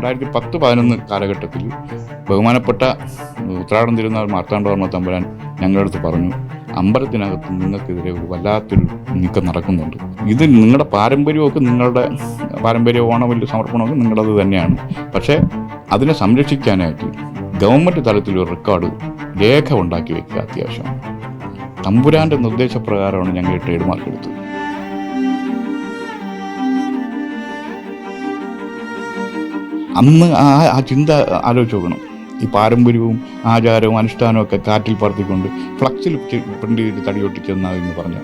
രണ്ടായിരത്തി പത്ത് പതിനൊന്ന് കാലഘട്ടത്തിൽ ബഹുമാനപ്പെട്ട ഉത്രാടം തിരുനാൾ മാർത്താണ്ഡവർമ്മ തമ്പുരാൻ ഞങ്ങളുടെ അടുത്ത് പറഞ്ഞു അമ്പലത്തിനകത്ത് നിങ്ങൾക്കെതിരെ ഒരു വല്ലാത്തൊരു നീക്കം നടക്കുന്നുണ്ട്. ഇത് നിങ്ങളുടെ പാരമ്പര്യമൊക്കെ നിങ്ങളുടെ പാരമ്പര്യ ഓണവല്യ സമർപ്പണമൊക്കെ നിങ്ങളത് തന്നെയാണ്. പക്ഷേ അതിനെ സംരക്ഷിക്കാനായിട്ട് ഗവൺമെന്റ് തലത്തിൽ ഒരു റെക്കോർഡ് രേഖ ഉണ്ടാക്കി വെക്കുക അത്യാവശ്യമാണ്. തമ്പുരാന്റെ നിർദ്ദേശപ്രകാരമാണ് ഞങ്ങൾ ട്രേഡ് മാർക്ക് എടുത്തത് അന്ന് ആ ആ ചിന്ത ആലോചിച്ച് നോക്കണം. ഈ പാരമ്പര്യവും ആചാരവും അനുഷ്ഠാനവും ഒക്കെ കാറ്റിൽ പറത്തിക്കൊണ്ട് ഫ്ലക്സിൽ പ്രിന്റ് ചെയ്ത് തടിയൊട്ടിക്കുന്ന എന്ന് പറഞ്ഞ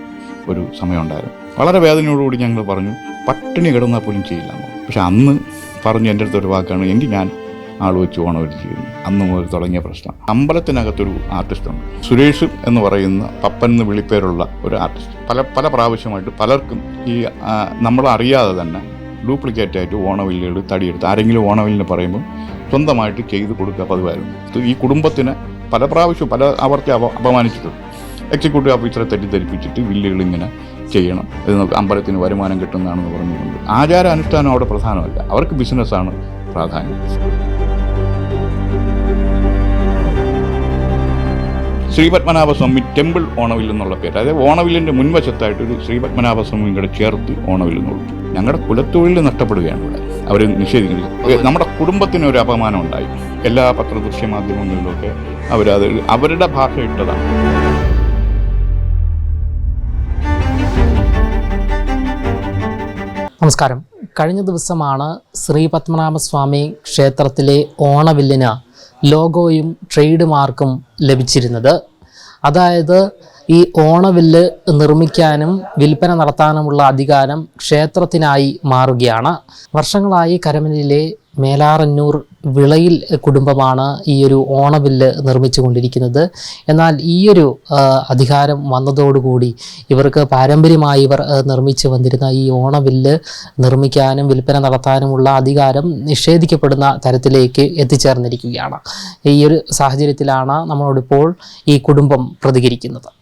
ഒരു സമയമുണ്ടായിരുന്നു. വളരെ വേദനയോടുകൂടി ഞങ്ങൾ പറഞ്ഞു പട്ടിണി കിടന്നാൽ പോലും ചെയ്യില്ല പക്ഷെ അന്ന് പറഞ്ഞു എന്റെ അടുത്തൊരു വാക്കാണ് എങ്കിൽ ഞാൻ ആൾ വെച്ച് ഓണം ഒരു ചെയ്യുന്നു. അന്ന് മുതൽ തുടങ്ങിയ പ്രശ്നം. അമ്പലത്തിനകത്തൊരു ആർട്ടിസ്റ്റ് ഉണ്ട് സുരേഷ് എന്ന് പറയുന്ന പപ്പൻ എന്ന് വിളിപ്പേരുള്ള ഒരു ആർട്ടിസ്റ്റ്. പല പല പ്രാവശ്യമായിട്ട് പലർക്കും ഈ നമ്മളറിയാതെ തന്നെ ഡ്യൂപ്ലിക്കേറ്റ് ആയിട്ട് ഓണവില്ലുകൾ തടിയെടുത്ത് ആരെങ്കിലും ഓണവില്ലിന് പറയുമ്പോൾ സ്വന്തമായിട്ട് ചെയ്ത് കൊടുക്കുക പതിവായിരുന്നു. ഈ കുടുംബത്തിന് പല പ്രാവശ്യം പല അവർക്ക് അപ അപമാനിച്ചിട്ടുണ്ട്. എക്സിക്യൂട്ടീവ് ഓഫീസറെ തെറ്റിദ്ധരിപ്പിച്ചിട്ട് വില്ലുകൾ ഇങ്ങനെ ചെയ്യണം. ഇത് നമുക്ക് അമ്പലത്തിന് വരുമാനം കിട്ടുന്നതാണെന്ന് പറഞ്ഞുകൊണ്ട് ആചാര അനുഷ്ഠാനം അവിടെ പ്രധാനമല്ല. അവർക്ക് ബിസിനസ്സാണ് പ്രാധാന്യം. ശ്രീപത്മനാഭസ്വാമി ടെമ്പിൾ ഓണവിൽ എന്നുള്ള പേര്. അതായത് ഓണവില്ലിന്റെ മുൻവശത്തായിട്ട് ഒരു ശ്രീപത്മനാഭസ്വാമിയും കൂടെ ചേർത്ത് ഓണവിൽ എന്നുള്ളൂ ഞങ്ങളുടെ കുലത്തൊഴിൽ നഷ്ടപ്പെടുകയാണ് ഇവിടെ. അവർ നിഷേധിക്കുന്നത് നമ്മുടെ കുടുംബത്തിന് ഒരു അപമാനം ഉണ്ടായി. എല്ലാ പത്രദൃശ്യ മാധ്യമങ്ങളിലൊക്കെ അവരത് അവരുടെ ഭാഷ ഇട്ടതാണ്. നമസ്കാരം. കഴിഞ്ഞ ദിവസമാണ് ശ്രീപത്മനാഭസ്വാമി ക്ഷേത്രത്തിലെ ഓണവില്ലിന് ലോഗോയും ട്രേഡ് മാർക്കും ലഭിച്ചിരുന്നത്. അതായത് ഈ ഓണവില്ല് നിർമ്മിക്കാനും വിൽപ്പന നടത്താനുമുള്ള അധികാരം ക്ഷേത്രത്തിനായി മാറുകയാണ്. വർഷങ്ങളായി കരമനയിലെ മേലാറന്നൂർ വിളയിൽ കുടുംബമാണ് ഈ ഒരു ഓണവില്ല് നിർമ്മിച്ചു കൊണ്ടിരിക്കുന്നത് എന്നാൽ ഈയൊരു അധികാരം വന്നതോടുകൂടി ഇവർക്ക് പാരമ്പര്യമായി ഇവർ നിർമ്മിച്ചു വന്നിരുന്ന ഈ ഓണവില്ല് നിർമ്മിക്കാനും വിൽപ്പന നടത്താനുമുള്ള അധികാരം നിഷേധിക്കപ്പെടുന്ന തരത്തിലേക്ക് എത്തിച്ചേർന്നിരിക്കുകയാണ്. ഈ ഒരു സാഹചര്യത്തിലാണ് നമ്മളോടിപ്പോൾ ഈ കുടുംബം പ്രതികരിക്കുന്നത്.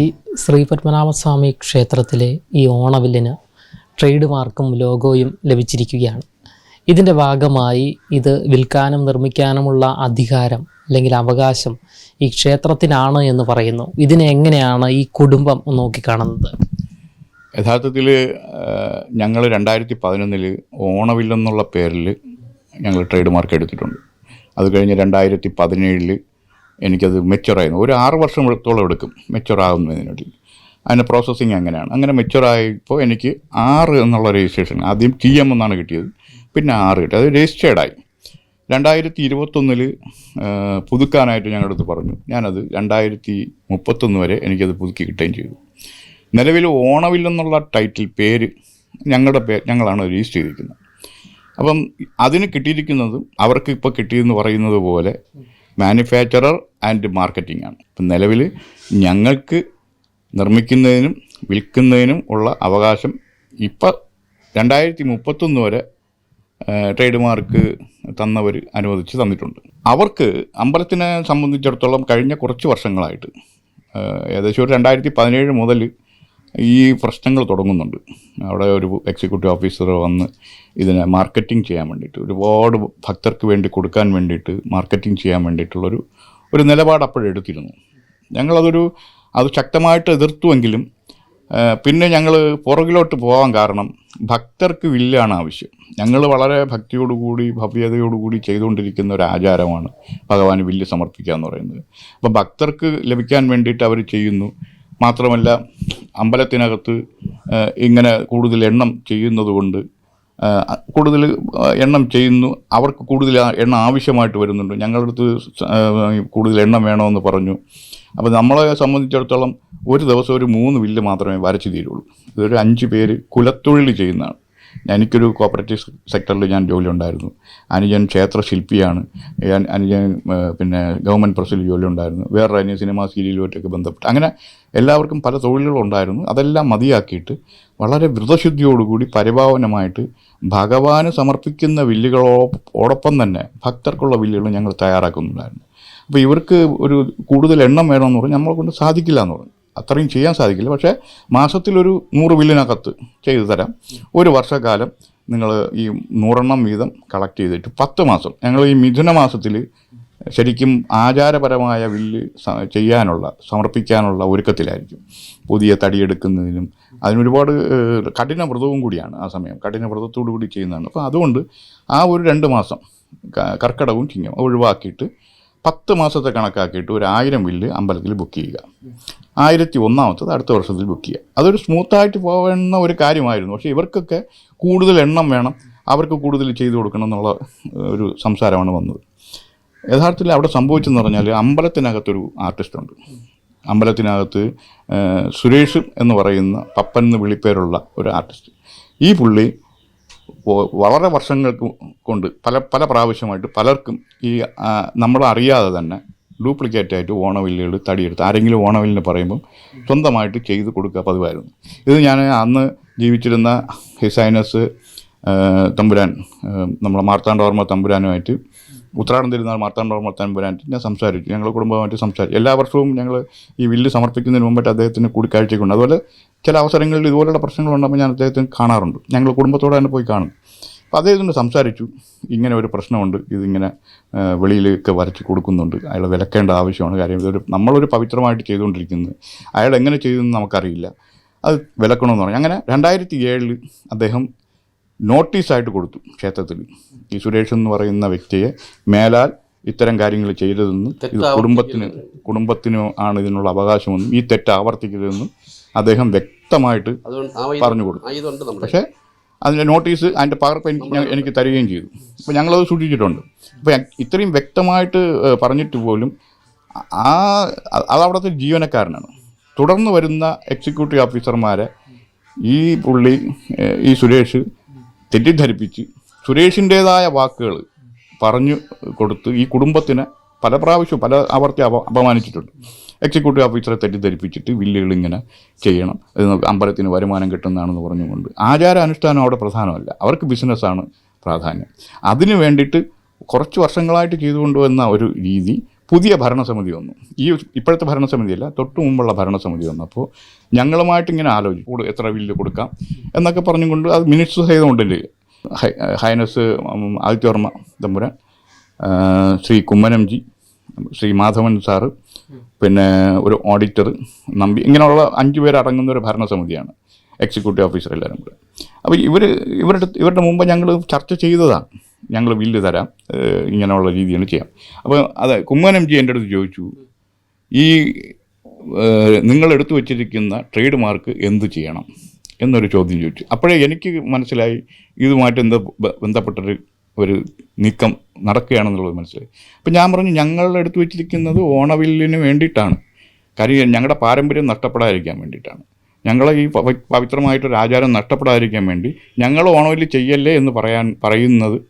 ഈ ശ്രീ പത്മനാഭസ്വാമി ക്ഷേത്രത്തിലെ ഈ ഓണവില്ലിന് ട്രേഡ് മാർക്കും ലോഗോയും ലഭിച്ചിരിക്കുകയാണ്. ഇതിന്റെ ഭാഗമായി ഇത് വിൽക്കാനും നിർമ്മിക്കാനുമുള്ള അധികാരം അല്ലെങ്കിൽ അവകാശം ഈ ക്ഷേത്രത്തിനാണ് എന്ന് പറയുന്നു. ഇതിനെ എങ്ങനെയാണ് ഈ കുടുംബം നോക്കിക്കാണുന്നത്? യഥാർത്ഥത്തിൽ ഞങ്ങൾ രണ്ടായിരത്തി പതിനൊന്നിൽ ഓണവില്ലെന്നുള്ള പേരിൽ ഞങ്ങൾ ട്രേഡ് മാർക്ക് എടുത്തിട്ടുണ്ട്. അത് കഴിഞ്ഞ് രണ്ടായിരത്തി പതിനേഴിൽ എനിക്കത് മെച്ചുറായിരുന്നു ഒരു ആറ് വർഷത്തോളം എടുക്കും. മെച്ചുറാകുന്നതിന് വേണ്ടി അതിന്റെ പ്രോസസ്സിങ് അങ്ങനെയാണ്. അങ്ങനെ മെച്ചുറായപ്പോൾ എനിക്ക് ആറ് എന്നുള്ള രജിസ്ട്രേഷൻ ആദ്യം ടി എം എന്നാണ് കിട്ടിയത്. പിന്നെ ആറ് കിട്ടി. അത് രജിസ്റ്റേർഡായി രണ്ടായിരത്തി ഇരുപത്തൊന്നിൽ പുതുക്കാനായിട്ട് ഞങ്ങളുടെ അടുത്ത് പറഞ്ഞു. ഞാനത് രണ്ടായിരത്തി മുപ്പത്തൊന്ന് വരെ എനിക്കത് പുതുക്കി കിട്ടുകയും ചെയ്തു. നിലവിൽ ഓണവില്ലെന്നുള്ള ടൈറ്റിൽ പേര് ഞങ്ങളുടെ പേ ഞങ്ങളാണ് രജിസ്റ്റർ ചെയ്തിരിക്കുന്നത്. അപ്പം അതിന് കിട്ടിയിരിക്കുന്നതും അവർക്ക് ഇപ്പോൾ കിട്ടിയെന്ന് പറയുന്നത് പോലെ മാനുഫാക്ചറർ ആൻഡ് മാർക്കറ്റിംഗ് ആണ്. ഇപ്പം നിലവിൽ ഞങ്ങൾക്ക് നിർമ്മിക്കുന്നതിനും വിൽക്കുന്നതിനും ഉള്ള അവകാശം ഇപ്പം രണ്ടായിരത്തി മുപ്പത്തൊന്ന് വരെ ട്രേഡ് മാർക്ക് തന്നവർ അനുവദിച്ച് തന്നിട്ടുണ്ട്. അവർക്ക് അമ്പലത്തിനെ സംബന്ധിച്ചിടത്തോളം കഴിഞ്ഞ കുറച്ച് വർഷങ്ങളായിട്ട് ഏകദേശം ഒരു രണ്ടായിരത്തി പതിനേഴ് മുതൽ ഈ പ്രശ്നങ്ങൾ തുടങ്ങുന്നുണ്ട്. അവിടെ ഒരു എക്സിക്യൂട്ടീവ് ഓഫീസർ വന്ന് ഇതിനെ മാർക്കറ്റിംഗ് ചെയ്യാൻ വേണ്ടിയിട്ട് ഒരുപാട് ഭക്തർക്ക് വേണ്ടി കൊടുക്കാൻ വേണ്ടിയിട്ട് മാർക്കറ്റിംഗ് ചെയ്യാൻ വേണ്ടിയിട്ടുള്ളൊരു ഒരു നിലപാട് അപ്പോഴെടുത്തിരുന്നു ഞങ്ങളതൊരു അത് ശക്തമായിട്ട് എതിർത്തുവെങ്കിലും പിന്നെ ഞങ്ങൾ പുറകിലോട്ട് പോകാൻ കാരണം ഭക്തർക്ക് വില്ലാണ് ആവശ്യം. ഞങ്ങൾ വളരെ ഭക്തിയോടുകൂടി ഭവ്യതയോടുകൂടി ചെയ്തുകൊണ്ടിരിക്കുന്ന ഒരു ആചാരമാണ് ഭഗവാന് വില്ല് സമർപ്പിക്കുക എന്ന് പറയുന്നത്. അപ്പോൾ ഭക്തർക്ക് ലഭിക്കാൻ വേണ്ടിയിട്ട് അവർ ചെയ്യുന്നു. മാത്രമല്ല അമ്പലത്തിനകത്ത് ഇങ്ങനെ കൂടുതൽ എണ്ണം ചെയ്യുന്നതുകൊണ്ട് കൂടുതൽ എണ്ണം ചെയ്യുന്നു അവർക്ക് കൂടുതൽ എണ്ണം ആവശ്യമായിട്ട് വരുന്നുണ്ട്. ഞങ്ങളുടെ അടുത്ത് കൂടുതൽ എണ്ണം വേണമെന്ന് പറഞ്ഞു. അപ്പോൾ നമ്മളെ സംബന്ധിച്ചിടത്തോളം ഒരു ദിവസം ഒരു മൂന്ന് വില്ല് മാത്രമേ വരച്ച് തീരുള്ളൂ. ഇതൊരു അഞ്ച് പേര് കുലത്തൊഴിൽ ചെയ്യുന്നതാണ്. എനിക്കൊരു കോപ്പറേറ്റീവ് സെക്ടറിൽ ഞാൻ ജോലി ഉണ്ടായിരുന്നു. അനുജൻ ക്ഷേത്ര ശില്പിയാണ്. അനുജൻ പിന്നെ ഗവൺമെന്റ് പ്രസ്സിൽ ജോലി ഉണ്ടായിരുന്നു. വേറൊരു അനുജൻ സിനിമ സീരിയലുമായിട്ടൊക്കെ ബന്ധപ്പെട്ട്. അങ്ങനെ എല്ലാവർക്കും പല തൊഴിലുകളുണ്ടായിരുന്നു. അതെല്ലാം മതിയാക്കിയിട്ട് വളരെ വ്രതശുദ്ധിയോടുകൂടി പരിഭാവനമായിട്ട് ഭഗവാന് സമർപ്പിക്കുന്ന വില്ലുകളോടൊപ്പം തന്നെ ഭക്തർക്കുള്ള വില്ലുകൾ ഞങ്ങൾ തയ്യാറാക്കുന്നുണ്ടായിരുന്നു. അപ്പോൾ ഇവർക്ക് ഒരു കൂടുതൽ എണ്ണം വേണമെന്ന് പറഞ്ഞാൽ നമ്മളെ കൊണ്ട് സാധിക്കില്ല എന്ന് പറഞ്ഞു. അത്രയും ചെയ്യാൻ സാധിക്കില്ല. പക്ഷേ മാസത്തിലൊരു നൂറ് വില്ലിനകത്ത് ചെയ്തു തരാം. ഒരു വർഷക്കാലം നിങ്ങൾ ഈ നൂറെണ്ണം വീതം കളക്ട് ചെയ്തിട്ട് പത്ത് മാസം. ഞങ്ങൾ ഈ മിഥുന മാസത്തിൽ ശരിക്കും ആചാരപരമായ വില്ല് ചെയ്യാനുള്ള സമർപ്പിക്കാനുള്ള ഒരുക്കത്തിലായിരിക്കും. പുതിയ തടിയെടുക്കുന്നതിനും അതിനൊരുപാട് കഠിന വ്രതവും കൂടിയാണ് ആ സമയം. കഠിന വ്രതത്തോടു കൂടി ചെയ്യുന്നതാണ്. അപ്പോൾ അതുകൊണ്ട് ആ ഒരു രണ്ട് മാസം കർക്കടവും ചിങ്ങും ഒഴിവാക്കിയിട്ട് പത്ത് മാസത്തെ കണക്കാക്കിയിട്ട് ഒരു ആയിരം ബില്ല് അമ്പലത്തിൽ ബുക്ക് ചെയ്യുക. ആയിരത്തി ഒന്നാമത്തത് അടുത്ത വർഷത്തിൽ ബുക്ക് ചെയ്യുക. അതൊരു സ്മൂത്തായിട്ട് പോകുന്ന ഒരു കാര്യമായിരുന്നു. പക്ഷേ ഇവർക്കൊക്കെ കൂടുതൽ എണ്ണം വേണം. അവർക്ക് കൂടുതൽ ചെയ്തു കൊടുക്കണം എന്നുള്ള ഒരു സംസാരമാണ് വന്നത്. യഥാർത്ഥത്തിൽ അവിടെ സംഭവിച്ചെന്ന് പറഞ്ഞാൽ അമ്പലത്തിനകത്തൊരു ആർട്ടിസ്റ്റ് ഉണ്ട് അമ്പലത്തിനകത്ത് സുരേഷ് എന്ന് പറയുന്ന പപ്പൻ എന്ന് വിളിപ്പേരുള്ള ഒരു ആർട്ടിസ്റ്റ്. ഈ പുള്ളി വളരെ വർഷങ്ങൾക്ക് കൊണ്ട് പല പല പ്രാവശ്യമായിട്ട് പലർക്കും ഈ നമ്മളറിയാതെ തന്നെ ഡ്യൂപ്ലിക്കേറ്റ് ആയിട്ട് ഓണവില്ലുകൾ തടിയെടുത്ത് ആരെങ്കിലും ഓണവില്ലിന് പറയുമ്പം സ്വന്തമായിട്ട് ചെയ്ത് കൊടുക്കുക പതിവായിരുന്നു. ഇത് ഞാൻ അന്ന് ജീവിച്ചിരുന്ന ഹിസൈനസ് തമ്പുരാൻ നമ്മളെ മാർത്താണ്ഡവർമ്മ തമ്പുരാനുമായിട്ട് ഉത്രാടം തിരുനാൾ മാർത്താണ്ഡവർമ്മ തമ്പുരാനായിട്ട് ഞാൻ സംസാരിച്ചു ഞങ്ങൾ കുടുംബമായിട്ട് സംസാരിച്ചു എല്ലാ വർഷവും ഞങ്ങൾ ഈ വില്ല് സമർപ്പിക്കുന്നതിന് മുമ്പായിട്ട് അദ്ദേഹത്തിന് കൂടിക്കാഴ്ചയ്ക്കുണ്ട്. അതുപോലെ ചില അവസരങ്ങളിൽ ഇതുപോലുള്ള പ്രശ്നങ്ങളുണ്ടാകുമ്പോൾ ഞാൻ അദ്ദേഹത്തിന് കാണാറുണ്ട്. ഞങ്ങൾ കുടുംബത്തോടെ തന്നെ പോയി കാണും. അപ്പോൾ അദ്ദേഹത്തിന് സംസാരിച്ചു. ഇങ്ങനെ ഒരു പ്രശ്നമുണ്ട്. ഇതിങ്ങനെ വെളിയിലൊക്കെ വരച്ച് കൊടുക്കുന്നുണ്ട്. അയാൾ വിലക്കേണ്ട ആവശ്യമാണ്. കാര്യം ഇതൊരു നമ്മളൊരു പവിത്രമായിട്ട് ചെയ്തുകൊണ്ടിരിക്കുന്നത് അയാൾ എങ്ങനെ ചെയ്തെന്ന് നമുക്കറിയില്ല. അത് വിലക്കണമെന്ന് പറഞ്ഞു. അങ്ങനെ രണ്ടായിരത്തി ഏഴിൽ അദ്ദേഹം നോട്ടീസായിട്ട് കൊടുത്തു ക്ഷേത്രത്തിൽ. ഈ സുരേഷ് എന്ന് പറയുന്ന വ്യക്തിയെ മേലാൽ ഇത്തരം കാര്യങ്ങൾ ചെയ്തതെന്നും ഇത് കുടുംബത്തിന് കുടുംബത്തിന് ആണ് ഇതിനുള്ള അവകാശമെന്നും ഈ തെറ്റ് ആവർത്തിക്കരുതെന്നും അദ്ദേഹം വ്യക്തമായിട്ട് പറഞ്ഞു കൊടുത്തു. പക്ഷേ അതിന്റെ നോട്ടീസ് അതിന്റെ പകർപ്പ് എനിക്ക് എനിക്ക് തരികയും ചെയ്തു. അപ്പോൾ ഞങ്ങളത് സൂക്ഷിച്ചിട്ടുണ്ട്. അപ്പോൾ ഇത്രയും വ്യക്തമായിട്ട് പറഞ്ഞിട്ട് പോലും ആ അതവിടുത്തെ ജീവനക്കാരനാണ്. തുടർന്ന് വരുന്ന എക്സിക്യൂട്ടീവ് ഓഫീസർമാരെ ഈ പുള്ളി ഈ സുരേഷ് തെറ്റിദ്ധരിപ്പിച്ച് സുരേഷിന്റേതായ വാക്കുകൾ പറഞ്ഞു കൊടുത്ത് ഈ കുടുംബത്തിന് പല പ്രാവശ്യവും പല ആവർത്തി അപ അപമാനിച്ചിട്ടുണ്ട്. എക്സിക്യൂട്ടീവ് ഓഫീസറെ തെറ്റിദ്ധരിപ്പിച്ചിട്ട് വില്ലുകൾ ഇങ്ങനെ ചെയ്യണം. അമ്പലത്തിന് വരുമാനം കിട്ടുന്നതാണെന്ന് പറഞ്ഞുകൊണ്ട് ആചാര അനുഷ്ഠാനം അവിടെ പ്രധാനമല്ല. അവർക്ക് ബിസിനസ്സാണ് പ്രാധാന്യം. അതിന് വേണ്ടിയിട്ട് കുറച്ച് വർഷങ്ങളായിട്ട് ചെയ്തുകൊണ്ടുവന്ന ഒരു രീതി പുതിയ ഭരണസമിതി വന്നു. ഈ ഇപ്പോഴത്തെ ഭരണസമിതിയല്ല തൊട്ടു മുമ്പുള്ള ഭരണസമിതി വന്നു. വന്നപ്പോൾ ഞങ്ങളുമായിട്ട് ഇങ്ങനെ ആലോചിച്ചു കൂടു എത്ര ബില്ല് കൊടുക്കാം എന്നൊക്കെ പറഞ്ഞുകൊണ്ട് അത് minutes ചെയ്തുകൊണ്ടില്ലേ highness Adityavarma Thampuran Shri Shri Kummanamji Shri Madhavan sir പിന്നെ ഒരു ഓഡിറ്റർ നമ്പി ഇങ്ങനെയുള്ള അഞ്ച് പേരടങ്ങുന്ന ഒരു ഭരണസമിതിയാണ് എക്സിക്യൂട്ടീവ് ഓഫീസർ എല്ലാവരും കൂടെ. അപ്പോൾ ഇവർ ഇവരുടെ ഇവരുടെ മുമ്പ് ഞങ്ങൾ ചർച്ച ചെയ്തതാണ്. ഞങ്ങൾ ബില്ല് തരാം. ഇങ്ങനെയുള്ള രീതിയിൽ ചെയ്യാം. അപ്പോൾ അതെ കുമ്മനംജി എന്റെ അടുത്ത് ചോദിച്ചു ഈ നിങ്ങൾ എടുത്തു വച്ചിരിക്കുന്ന ട്രേഡ് മാർക്ക് എന്ത് ചെയ്യണം എന്നൊരു ചോദ്യം ചോദിച്ചു. അപ്പോഴേ എനിക്ക് മനസ്സിലായി ഇതുമായിട്ട് എന്താ ബന്ധപ്പെട്ടൊരു ഒരു നീക്കം നടക്കുകയാണെന്നുള്ളത് മനസ്സിലായി. അപ്പം ഞാൻ പറഞ്ഞു ഞങ്ങൾ എടുത്തു വച്ചിരിക്കുന്നത് ഓണവില്ലിന് വേണ്ടിയിട്ടാണ്. കാര്യം ഞങ്ങളുടെ പാരമ്പര്യം നഷ്ടപ്പെടാതിരിക്കാൻ വേണ്ടിയിട്ടാണ്. ഞങ്ങളെ ഈ പവ- പവിത്രമായിട്ടൊരു ആചാരം നഷ്ടപ്പെടാതിരിക്കാൻ വേണ്ടി ഞങ്ങൾ ഓണവില്ല് ചെയ്യല്ലേ എന്ന് പറയാൻ പറയുന്നത്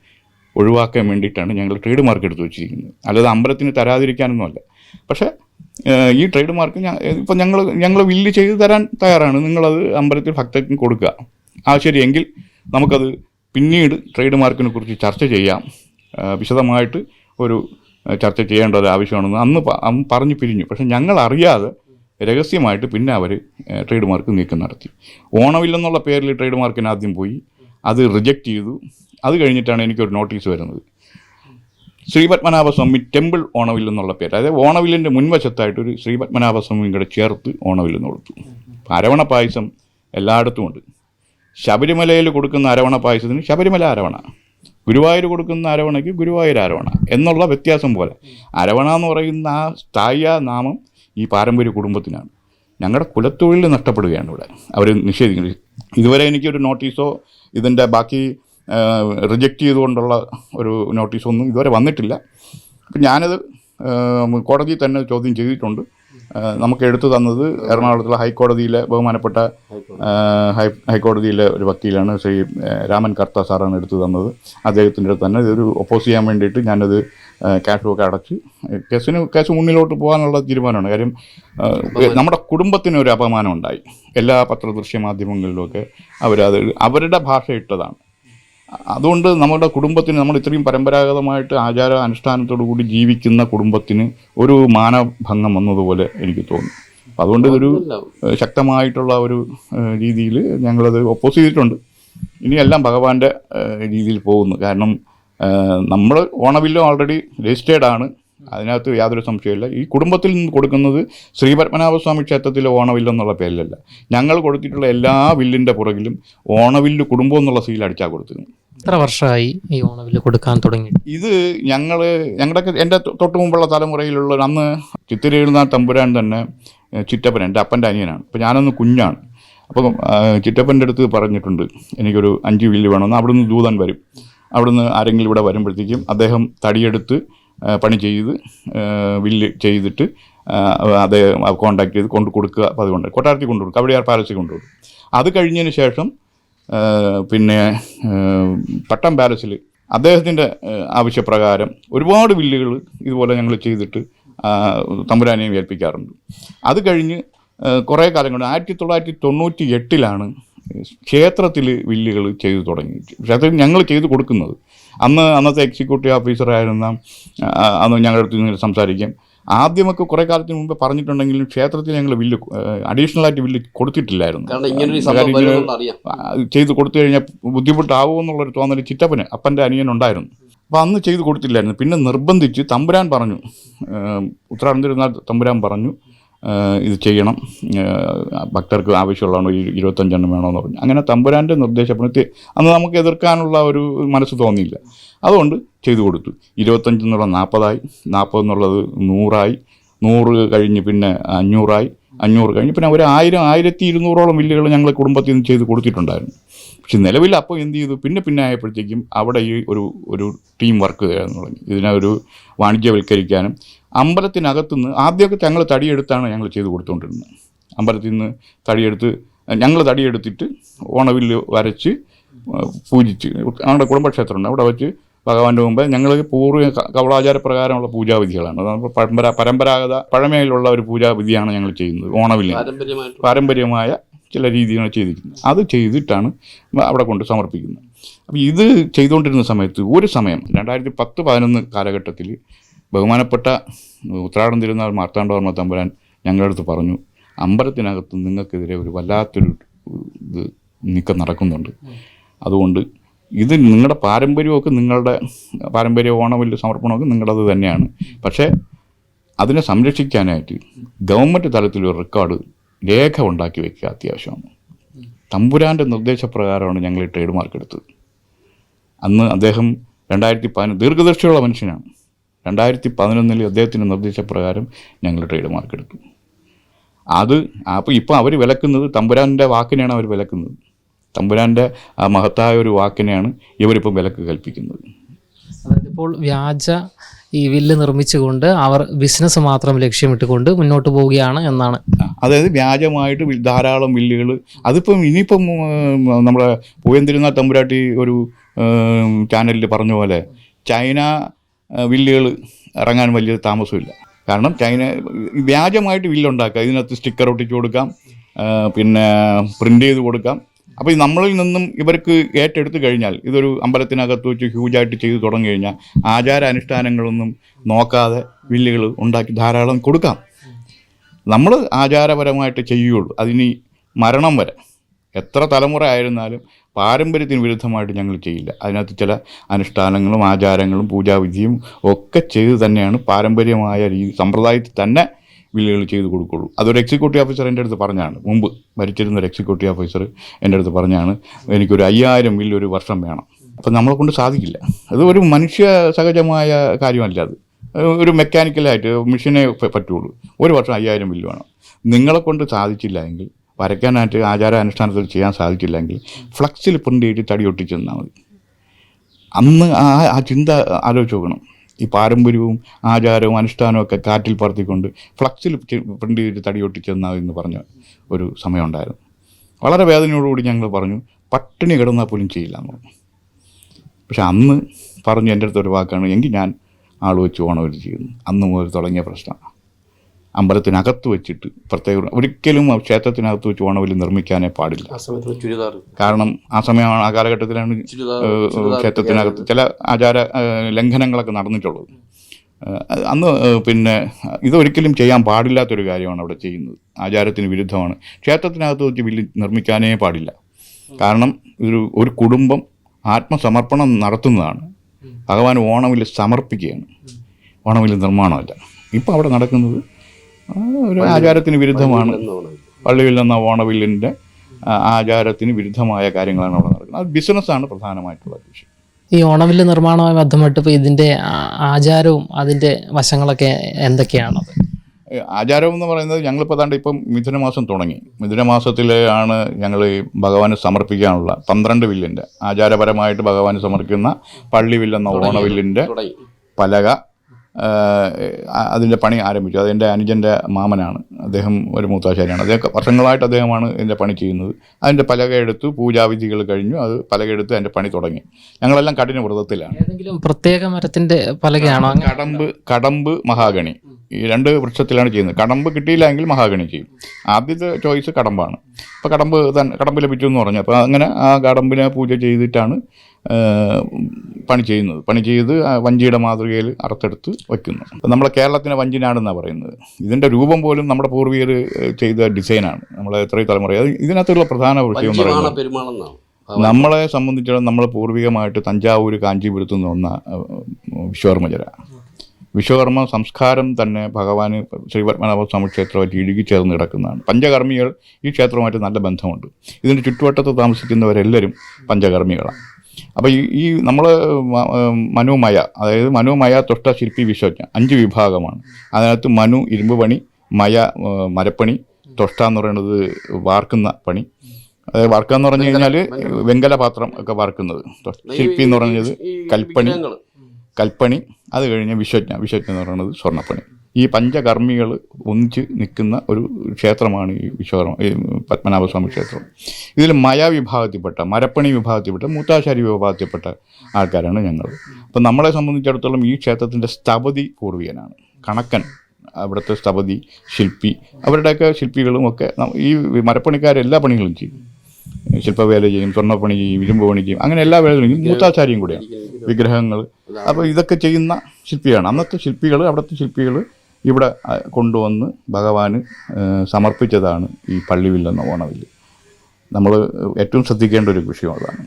ഒഴിവാക്കാൻ വേണ്ടിയിട്ടാണ് ഞങ്ങൾ ട്രേഡ് മാർക്ക് എടുത്തു വെച്ചിരിക്കുന്നത്. അല്ലാതെ അമ്പലത്തിന് തരാതിരിക്കാനൊന്നുമല്ല. പക്ഷേ ഈ ട്രേഡ് മാർക്ക് ഇപ്പം ഞങ്ങൾ ഞങ്ങൾ വില്ല് ചെയ്ത് തരാൻ തയ്യാറാണ്. നിങ്ങളത് അമ്പലത്തിൽ ഭക്തർക്ക് കൊടുക്കുക. ആ ശരിയെങ്കിൽ നമുക്കത് പിന്നീട് ട്രേഡ് മാർക്കിനെ കുറിച്ച് ചർച്ച ചെയ്യാം. വിശദമായിട്ട് ഒരു ചർച്ച ചെയ്യേണ്ട ഒരു ആവശ്യമാണെന്ന് അന്ന് അന്ന് പറഞ്ഞു പിരിഞ്ഞു. പക്ഷേ ഞങ്ങൾ അറിയാതെ രഹസ്യമായിട്ട് പിന്നെ അവർ ട്രേഡ് മാർക്ക് നീക്കം നടത്തി. ഓണമില്ലെന്നുള്ള പേരിൽ ട്രേഡ് മാർക്കിന് ആദ്യം പോയി. അത് റിജക്റ്റ് ചെയ്തു. അത് കഴിഞ്ഞിട്ടാണ് എനിക്കൊരു നോട്ടീസ് വരുന്നത്. ശ്രീപത്മനാഭസ്വാമി ടെമ്പിൾ ഓണവിൽ എന്നുള്ള പേര്. അതായത് ഓണവില്ലിന്റെ മുൻവശത്തായിട്ടൊരു ശ്രീപത്മനാഭസ്വാമിയും കൂടെ ചേർത്ത് ഓണവില്ലെന്ന് കൊടുത്തു. അരവണ പായസം എല്ലായിടത്തും ഉണ്ട്. ശബരിമലയിൽ കൊടുക്കുന്ന അരവണ പായസത്തിന് ശബരിമല അരവണ. ഗുരുവായൂർ കൊടുക്കുന്ന അരവണയ്ക്ക് ഗുരുവായൂർ അരവണ എന്നുള്ള വ്യത്യാസം പോലെ. അരവണ എന്ന് പറയുന്ന ആ സ്ഥായ നാമം ഈ പാരമ്പര്യ കുടുംബത്തിനാണ്. ഞങ്ങളുടെ കുലത്തൊഴിൽ നഷ്ടപ്പെടുകയാണ് ഇവിടെ. അവർ നിഷേധിക്കുന്നത് ഇതുവരെ എനിക്കൊരു നോട്ടീസോ ഇതിന്റെ ബാക്കി റിജക്റ്റ് ചെയ്തുകൊണ്ടുള്ള ഒരു നോട്ടീസൊന്നും ഇതുവരെ വന്നിട്ടില്ല. അപ്പം ഞാനത് കോടതി തന്നെ ചോദ്യം ചെയ്തിട്ടുണ്ട്. നമുക്ക് എടുത്തു തന്നത് എറണാകുളത്തുള്ള ഹൈക്കോടതിയിലെ ബഹുമാനപ്പെട്ട ഹൈ ഹൈക്കോടതിയിലെ ഒരു വക്കീലാണ് ശ്രീ രാമൻ കർത്ത സാറാണ് എടുത്തു തന്നത്. അദ്ദേഹത്തിന്റെ അടുത്ത് തന്നെ ഇതൊരു ഒപ്പോസ് ചെയ്യാൻ വേണ്ടിയിട്ട് ഞാനത് ക്യാഷും ഒക്കെ അടച്ച് കേസിന് കേസ് മുന്നിലോട്ട് പോകാനുള്ള തീരുമാനമാണ്. കാര്യം നമ്മുടെ കുടുംബത്തിന് ഒരു അപമാനം ഉണ്ടായി. എല്ലാ പത്രദൃശ്യ മാധ്യമങ്ങളിലുമൊക്കെ അവരത് അവരുടെ ഭാഷ ഇട്ടതാണ്. അതുകൊണ്ട് നമ്മുടെ കുടുംബത്തിന് നമ്മൾ ഇത്രയും പരമ്പരാഗതമായിട്ട് ആചാര അനുഷ്ഠാനത്തോടു കൂടി ജീവിക്കുന്ന കുടുംബത്തിന് ഒരു മാനഭംഗം വന്നതുപോലെ എനിക്ക് തോന്നി അപ്പം അതുകൊണ്ട് ഇതൊരു ശക്തമായിട്ടുള്ള ഒരു രീതിയിൽ ഞങ്ങളത് ഒപ്പോസ് ചെയ്തിട്ടുണ്ട്. ഇനിയെല്ലാം ഭഗവാന്റെ രീതിയിൽ പോകുന്നു. കാരണം നമ്മൾ ഓണബില്ലും ഓൾറെഡി രജിസ്റ്റേർഡ് ആണ്. അതിനകത്ത് യാതൊരു സംശയമില്ല ഈ കുടുംബത്തിൽ നിന്ന് കൊടുക്കുന്നത് ശ്രീപത്മനാഭസ്വാമി ക്ഷേത്രത്തിലെ ഓണവില്ലെന്നുള്ള പേരിലല്ല. ഞങ്ങൾ കൊടുത്തിട്ടുള്ള എല്ലാ വില്ലിന്റെ പുറകിലും ഓണവില്ല് കുടുംബം എന്നുള്ള സീൽ അടിച്ചാൽ കൊടുത്തത് എത്ര വർഷമായി ഈ ഓണവില്ല് കൊടുക്കാൻ തുടങ്ങി ഇത് ഞങ്ങൾ ഞങ്ങളുടെയൊക്കെ എന്റെ തൊട്ട് മുമ്പുള്ള തലമുറയിലുള്ള അന്ന് ചിത്തിരി എഴുതുന്ന തമ്പുരാൻ തന്നെ ചിറ്റപ്പൻ എന്റെ അപ്പന്റെ അനിയനാണ്. അപ്പോൾ ഞാനന്ന് കുഞ്ഞാണ്. അപ്പം ചിറ്റപ്പന്റെ അടുത്ത് പറഞ്ഞിട്ടുണ്ട് എനിക്കൊരു അഞ്ച് വില്ല് വേണമെന്ന്. അവിടുന്ന് ദൂതൻ വരും. അവിടുന്ന് ആരെങ്കിലും ഇവിടെ വരുമ്പോഴത്തേക്കും അദ്ദേഹം തടിയെടുത്ത് പണി ചെയ്ത് വില്ല് ചെയ്തിട്ട് അദ്ദേഹം കോണ്ടാക്ട് ചെയ്ത് കൊണ്ട് കൊടുക്കുക. അതുകൊണ്ട് കൊട്ടാരത്തിൽ കൊണ്ടു കൊടുക്കുക. അവിടെ പാലസിൽ കൊണ്ടു കൊടുക്കും അത് കഴിഞ്ഞതിന് ശേഷം പിന്നെ പട്ടം പാലസിൽ അദ്ദേഹത്തിന്റെ ആവശ്യപ്രകാരം ഒരുപാട് ബില്ലുകൾ ഇതുപോലെ ഞങ്ങൾ ചെയ്തിട്ട് തമ്പുരാനെ തമ്പുരാനെയും ഏൽപ്പിക്കാറുണ്ട്. അത് കഴിഞ്ഞ് കുറേ കാലം കൊണ്ട് ആയിരത്തി തൊള്ളായിരത്തി തൊണ്ണൂറ്റി എട്ടിലാണ് ക്ഷേത്രത്തിൽ വില്ലുകൾ ചെയ്തു തുടങ്ങി ക്ഷേത്രത്തിൽ ഞങ്ങൾ ചെയ്തു കൊടുക്കുന്നത്. അന്ന് അന്നത്തെ എക്സിക്യൂട്ടീവ് ഓഫീസറായിരുന്ന അന്ന് ഞങ്ങളുടെ അടുത്ത് നിന്ന് സംസാരിക്കാം. ആദ്യമൊക്കെ കുറേ കാലത്തിന് മുമ്പ് പറഞ്ഞിട്ടുണ്ടെങ്കിലും ക്ഷേത്രത്തിൽ ഞങ്ങൾ വില്ല് അഡീഷണൽ ആയിട്ട് വില്ല് കൊടുത്തിട്ടില്ലായിരുന്നു. ചെയ്ത് കൊടുത്തു കഴിഞ്ഞാൽ ബുദ്ധിമുട്ടാവൂ എന്നുള്ളൊരു തോന്നൽ ചിറ്റപ്പന് അപ്പന്റെ അനിയനുണ്ടായിരുന്നു അപ്പോൾ അന്ന് ചെയ്ത് കൊടുത്തില്ലായിരുന്നു. പിന്നെ നിർബന്ധിച്ച് തമ്പുരാൻ പറഞ്ഞു. ഉത്തരാഖണ്ഡ് തിരുനാൾ തമ്പുരാൻ പറഞ്ഞു ഇത് ചെയ്യണം. ഭക്തർക്ക് ആവശ്യമുള്ളതാണ് ഈ ഇരുപത്തഞ്ചെണ്ണം വേണമെന്ന് പറഞ്ഞു. അങ്ങനെ തമ്പുരാന്റെ നിർദ്ദേശപ്രതി അന്ന് നമുക്ക് എതിർക്കാനുള്ള ഒരു മനസ്സ് തോന്നിയില്ല. അതുകൊണ്ട് ചെയ്തു കൊടുത്തു. ഇരുപത്തഞ്ച് എന്നുള്ള നാൽപ്പതായി നാൽപ്പത് എന്നുള്ളത് നൂറായി നൂറ് കഴിഞ്ഞ് പിന്നെ അഞ്ഞൂറായി അഞ്ഞൂറ് കഴിഞ്ഞ് പിന്നെ ഒരു ആയിരം ആയിരത്തി ഇരുന്നൂറോളം വില്ലുകൾ ഞങ്ങൾ കുടുംബത്തിൽ നിന്ന് ചെയ്ത് കൊടുത്തിട്ടുണ്ടായിരുന്നു. പക്ഷെ നിലവിൽ അപ്പോൾ എന്ത് ചെയ്തു? പിന്നെ പിന്നെ ആയപ്പോഴത്തേക്കും അവിടെ ഈ ഒരു ഒരു ടീം വർക്ക് ചെയ്യാൻ തുടങ്ങി. ഇതിനെ ഒരു വാണിജ്യവൽക്കരിക്കാനും അമ്പലത്തിനകത്തുനിന്ന് ആദ്യമൊക്കെ ഞങ്ങൾ തടിയെടുത്താണ് ഞങ്ങൾ ചെയ്ത് കൊടുത്തുകൊണ്ടിരുന്നത്. അമ്പലത്തിൽ നിന്ന് തടിയെടുത്ത് ഞങ്ങൾ തടിയെടുത്തിട്ട് ഓണവില്ല് വരച്ച് പൂജിച്ച് ഞങ്ങളുടെ കുടുംബക്ഷേത്രമുണ്ട്. അവിടെ വെച്ച് ഭഗവാന്റെ മുമ്പ് ഞങ്ങൾ പൂർവ കവളാചാരപ്രകാരമുള്ള കവളാചാര പ്രകാരമുള്ള പൂജാവിധികളാണ്. അതാണ് പരമ്പര പരമ്പരാഗത പഴമയിലുള്ള ഒരു പൂജാവിധിയാണ് ഞങ്ങൾ ചെയ്യുന്നത് ഓണവില്ല്. പാരമ്പര്യമായ ചില രീതിയാണ് ചെയ്തിരിക്കുന്നത്. അത് ചെയ്തിട്ടാണ് അവിടെ കൊണ്ട് സമർപ്പിക്കുന്നത്. അപ്പോൾ ഇത് ചെയ്തുകൊണ്ടിരുന്ന സമയത്ത് ഒരു സമയം രണ്ടായിരത്തി പത്ത് പതിനൊന്ന് കാലഘട്ടത്തിൽ ബഹുമാനപ്പെട്ട ഉത്രാടം തിരുനാൾ മാർത്താണ്ഡവർമ്മ തമ്പുരാൻ ഞങ്ങളുടെ അടുത്ത് പറഞ്ഞു അമ്പലത്തിനകത്ത് നിങ്ങൾക്കെതിരെ ഒരു വല്ലാത്തൊരു ഇത് നീക്കം നടക്കുന്നുണ്ട്. അതുകൊണ്ട് ഇത് നിങ്ങളുടെ പാരമ്പര്യമൊക്കെ നിങ്ങളുടെ പാരമ്പര്യ ഓണമില്ല സമർപ്പണമൊക്കെ നിങ്ങളത് തന്നെയാണ്. പക്ഷേ അതിനെ സംരക്ഷിക്കാനായിട്ട് ഗവൺമെന്റ് തലത്തിലൊരു റെക്കോർഡ് രേഖ ഉണ്ടാക്കി വയ്ക്കുക അത്യാവശ്യമാണ്. തമ്പുരാന്റെ നിർദ്ദേശപ്രകാരമാണ് ഞങ്ങൾ ഈ ട്രേഡ് മാർക്ക് എടുത്തത്. അന്ന് അദ്ദേഹം രണ്ടായിരത്തി പതിനൊന്ന് ദീർഘദർശിയുള്ള മനുഷ്യനാണ്. രണ്ടായിരത്തി പതിനൊന്നിൽ അദ്ദേഹത്തിന്റെ നിർദ്ദേശപ്രകാരം ഞങ്ങൾ ട്രേഡ് മാർക്ക് എടുത്തു. അത് അപ്പോൾ ഇപ്പോൾ അവർ വിലക്കുന്നത് തമ്പുരാന്റെ വാക്കിനെയാണ് അവർ വിലക്കുന്നത്. തമ്പുരാന്റെ ആ മഹത്തായ ഒരു വാക്കിനെയാണ് ഇവരിപ്പോൾ വിലക്ക് കൽപ്പിക്കുന്നത്. അതായത് ഇപ്പോൾ വ്യാജ ഈ വില്ല് നിർമ്മിച്ചുകൊണ്ട് അവർ ബിസിനസ് മാത്രം ലക്ഷ്യമിട്ടുകൊണ്ട് മുന്നോട്ട് പോവുകയാണ് എന്നാണ്. അതായത് വ്യാജമായിട്ട് ധാരാളം വില്ലുകൾ. അതിപ്പം ഇനിയിപ്പം നമ്മുടെ പൂയന്തിരുന്നാൾ തമ്പുരാട്ടി ഒരു ചാനലിൽ പറഞ്ഞ പോലെ ചൈന വില്ലുകൾ ഇറങ്ങാൻ വലിയ താമസമില്ല. കാരണം ചൈന വ്യാജമായിട്ട് വില്ലുണ്ടാക്കുക ഇതിനകത്ത് സ്റ്റിക്കർ ഒട്ടിച്ച് കൊടുക്കാം. പിന്നെ പ്രിന്റ് ചെയ്ത് കൊടുക്കാം. അപ്പോൾ നമ്മളിൽ നിന്നും ഇവർക്ക് ഏറ്റെടുത്തു കഴിഞ്ഞാൽ ഇതൊരു അമ്പലത്തിനകത്ത് വെച്ച് ഹ്യൂജായിട്ട് ചെയ്തു തുടങ്ങി കഴിഞ്ഞാൽ ആചാര അനുഷ്ഠാനങ്ങളൊന്നും നോക്കാതെ വില്ലുകൾ ഉണ്ടാക്കി ധാരാളം കൊടുക്കാം. നമ്മൾ ആചാരപരമായിട്ട് ചെയ്യുകയുള്ളൂ അതിനി മരണം വരെ. എത്ര തലമുറ ആയിരുന്നാലും പാരമ്പര്യത്തിന് വിരുദ്ധമായിട്ട് ഞങ്ങൾ ചെയ്യില്ല. അതിനകത്ത് ചില അനുഷ്ഠാനങ്ങളും ആചാരങ്ങളും പൂജാവിധിയും ഒക്കെ ചെയ്ത് തന്നെയാണ് പാരമ്പര്യമായ രീതി സമ്പ്രദായത്തിൽ തന്നെ വില്ലുകൾ ചെയ്ത് കൊടുക്കുള്ളൂ. അതൊരു എക്സിക്യൂട്ടീവ് ഓഫീസർ എന്റെ അടുത്ത് പറഞ്ഞാണ്. മുമ്പ് ഭരിച്ചിരുന്ന ഒരു എക്സിക്യൂട്ടീവ് ഓഫീസർ എന്റെ അടുത്ത് പറഞ്ഞാണ് എനിക്കൊരു അയ്യായിരം ബില്ല് ഒരു വർഷം വേണം. അപ്പം നമ്മളെ കൊണ്ട് സാധിക്കില്ല. അത് ഒരു മനുഷ്യ സഹജമായ കാര്യമല്ല അത്. ഒരു മെക്കാനിക്കലായിട്ട് മെഷീനെ പറ്റുള്ളൂ. ഒരു വർഷം അയ്യായിരം ബില്ല് വേണം. നിങ്ങളെ കൊണ്ട് സാധിച്ചില്ല എങ്കിൽ വരയ്ക്കാനായിട്ട് ആചാര അനുഷ്ഠാനത്തിൽ ചെയ്യാൻ സാധിച്ചില്ലെങ്കിൽ ഫ്ലക്സിൽ പ്രിന്റ് ചെയ്ത് തടി ഒട്ടിച്ചെന്നാൽ മതി. അന്ന് ആ ആ ചിന്ത ആലോചിച്ച് നോക്കണം. ഈ പാരമ്പര്യവും ആചാരവും അനുഷ്ഠാനവും ഒക്കെ കാറ്റിൽ പറത്തിക്കൊണ്ട് ഫ്ലക്സിൽ പ്രിന്റ് ചെയ്തിട്ട് തടിയൊട്ടി ഒട്ടിച്ചെന്നാ എന്ന് പറഞ്ഞ ഒരു സമയമുണ്ടായിരുന്നു വളരെ വേദനയോടുകൂടി ഞങ്ങൾ പറഞ്ഞു പട്ടിണി കിടന്നാൽ പോലും ചെയ്യില്ല എന്ന് പറഞ്ഞു. പക്ഷെ അന്ന് പറഞ്ഞു എന്റെ അടുത്ത് ഒരു വാക്കാണ് എങ്കിൽ ഞാൻ ആൾ വെച്ച് ഒരു ചെയ്യുന്നു. അന്ന് മുതൽ തുടങ്ങിയ പ്രശ്നമാണ് അമ്പലത്തിനകത്ത് വെച്ചിട്ട് പ്രത്യേക ഒരിക്കലും ക്ഷേത്രത്തിനകത്ത് വെച്ച് ഓണവലി നിർമ്മിക്കാനേ പാടില്ല. കാരണം ആ സമയമാണ് ആ കാലഘട്ടത്തിലാണ് ക്ഷേത്രത്തിനകത്ത് ചില ആചാര ലംഘനങ്ങളൊക്കെ നടന്നിട്ടുള്ളത്. അന്ന് പിന്നെ ഇതൊരിക്കലും ചെയ്യാൻ പാടില്ലാത്തൊരു കാര്യമാണ് അവിടെ ചെയ്യുന്നത്. ആചാരത്തിന് വിരുദ്ധമാണ്. ക്ഷേത്രത്തിനകത്ത് വെച്ച് വില്ല് നിർമ്മിക്കാനേ പാടില്ല. കാരണം ഒരു ഒരു കുടുംബം ആത്മസമർപ്പണം നടത്തുന്നതാണ്. ഭഗവാൻ ഓണവിൽ സമർപ്പിക്കുകയാണ്. ഓണവിൽ നിർമ്മാണമല്ല. ഇപ്പോൾ അവിടെ നടക്കുന്നത് ഒരു ആചാരത്തിന് വിരുദ്ധമാണ്. പള്ളിയിൽ നിന്ന ഓണവില്ലിന്റെ ആചാരത്തിന് വിരുദ്ധമായ കാര്യങ്ങളാണ് അവിടെ നടക്കുന്നത്. അത് ബിസിനസ്സാണ് പ്രധാനമായിട്ടുള്ള വിഷയം. ഈ ഓണവില്ല് നിർമ്മാണവുമായി ബന്ധപ്പെട്ട് ഇപ്പോൾ ഇതിന്റെ ആചാരവും അതിന്റെ വശങ്ങളൊക്കെ എന്തൊക്കെയാണത് ആചാരം എന്ന് പറയുന്നത് ഞങ്ങളിപ്പോൾ താണ്ട് ഇപ്പം മിഥുനമാസം തുടങ്ങി. മിഥുനമാസത്തിലാണ് ഞങ്ങൾ ഈ ഭഗവാന് സമർപ്പിക്കാനുള്ള പന്ത്രണ്ട് വില്ലിന്റെ ആചാരപരമായിട്ട് ഭഗവാന് സമർപ്പിക്കുന്ന പള്ളി വില്ലെന്ന ഓണവില്ലിന്റെ പലക അതിന്റെ പണി ആരംഭിച്ചു. അതെന്റെ അനുജന്റെ മാമനാണ്. അദ്ദേഹം ഒരു മൂത്താശാരിയാണ്. അദ്ദേഹം വർഷങ്ങളായിട്ട് അദ്ദേഹമാണ് ഇതിന്റെ പണി ചെയ്യുന്നത്. അതിന്റെ പലക എടുത്തു പൂജാവിധികൾ കഴിഞ്ഞു. അത് പലക എടുത്ത് അതിന്റെ പണി തുടങ്ങി. ഞങ്ങളെല്ലാം കഠിന വ്രതത്തിലാണ് ഏതെങ്കിലും പ്രത്യേക മരത്തിന്റെ പലകയാണോ? കടമ്പ് കടമ്പ് മഹാഗണി. ഈ രണ്ട് വൃക്ഷത്തിലാണ് ചെയ്യുന്നത്. കടമ്പ് കിട്ടിയില്ല എങ്കിൽ മഹാഗണി ചെയ്യും. ആദ്യത്തെ ചോയ്സ് കടമ്പാണ്. അപ്പോൾ കടമ്പ് തന്നെ കടമ്പ് ലഭിച്ചു എന്ന് പറഞ്ഞു. അപ്പോൾ അങ്ങനെ ആ കടമ്പിനെ പൂജ ചെയ്തിട്ടാണ് പണി ചെയ്യുന്നത്. പണി ചെയ്ത് വഞ്ചിയുടെ മാതൃകയിൽ അറുത്തെടുത്ത് വയ്ക്കുന്നു. നമ്മളെ കേരളത്തിനെ വഞ്ചിനാടെന്നാണ് പറയുന്നത്. ഇതിന്റെ രൂപം പോലും നമ്മുടെ പൂർവികർ ചെയ്ത ഡിസൈനാണ്. നമ്മളെ എത്രയും തലമുറ ഇതിനകത്തുള്ള പ്രധാന വിഷയം പറയുന്നത് നമ്മളെ സംബന്ധിച്ചിടത്തോളം നമ്മൾ പൂർവികമായിട്ട് തഞ്ചാവൂർ കാഞ്ചീപുരത്തു നിന്ന് വന്ന വിശ്വകർമ്മചര വിശ്വകർമ്മ സംസ്കാരം തന്നെ ഭഗവാന് ശ്രീ പത്മനാഭ സ്വാമി ക്ഷേത്രമായിട്ട് ഇഴുകി ചേർന്ന് കിടക്കുന്നതാണ്. പഞ്ചകർമ്മികൾ ഈ ക്ഷേത്രവുമായിട്ട് നല്ല ബന്ധമുണ്ട്. ഇതിന്റെ ചുറ്റുവട്ടത്ത് താമസിക്കുന്നവരെല്ലാവരും പഞ്ചകർമ്മികളാണ്. അപ്പോൾ ഈ ഈ നമ്മൾ മനുമയ അതായത് മനുമയ തൊഷ്ട ശില്പി വിശ്വജ്ഞ അഞ്ച് വിഭാഗമാണ്. അതിനകത്ത് മനു ഇരുമ്പ് പണി മയ മരപ്പണി തൊഷ്ട എന്ന് പറയുന്നത് വാർക്കുന്ന പണി. അതായത് വാർക്കുക എന്ന് പറഞ്ഞു കഴിഞ്ഞാൽ വെങ്കല പാത്രം ഒക്കെ വാർക്കുന്നത്. ശില്പി എന്ന് പറഞ്ഞത് കൽപ്പണി. കൽപ്പണി അത് കഴിഞ്ഞ് വിശ്വജ്ഞ വിശ്വജ്ഞ എന്ന് പറയുന്നത് സ്വർണപ്പണി. ഈ പഞ്ചകർമ്മികൾ ഒന്നിച്ച് നിൽക്കുന്ന ഒരു ക്ഷേത്രമാണ് ഈ വിശ്വകർമ്മ പത്മനാഭസ്വാമി ക്ഷേത്രം. ഇതിൽ മയ വിഭാഗത്തിൽപ്പെട്ട മരപ്പണി വിഭാഗത്തിൽപ്പെട്ട മൂത്താശാരി വിഭാഗത്തിൽപ്പെട്ട ആൾക്കാരാണ് ഞങ്ങൾ. അപ്പം നമ്മളെ സംബന്ധിച്ചിടത്തോളം ഈ ക്ഷേത്രത്തിന്റെ സ്ഥപതി പൂർവികനാണ്. കണക്കൻ അവിടുത്തെ സ്ഥപതി ശില്പി അവരുടെയൊക്കെ ശില്പികളും ഒക്കെ ഈ മരപ്പണിക്കാരെല്ലാ പണികളും ചെയ്യും. ശില്പവേല ചെയ്യും സ്വർണപ്പണി ചെയ്യും ഇരുമ്പ് പണി ചെയ്യും അങ്ങനെ എല്ലാ വേലകളും ചെയ്യും. മൂത്താചാര്യം കൂടെയാണ്. വിഗ്രഹങ്ങൾ. അപ്പോൾ ഇതൊക്കെ ചെയ്യുന്ന ശില്പിയാണ് അന്നത്തെ ശില്പികൾ അവിടുത്തെ ശില്പികൾ ഇവിടെ കൊണ്ടുവന്ന് ഭഗവാന് സമർപ്പിച്ചതാണ് ഈ പള്ളിവില്ലെന്ന ഓണവില്ല്. നമ്മൾ ഏറ്റവും ശ്രദ്ധിക്കേണ്ട ഒരു വിഷയം അതാണ്.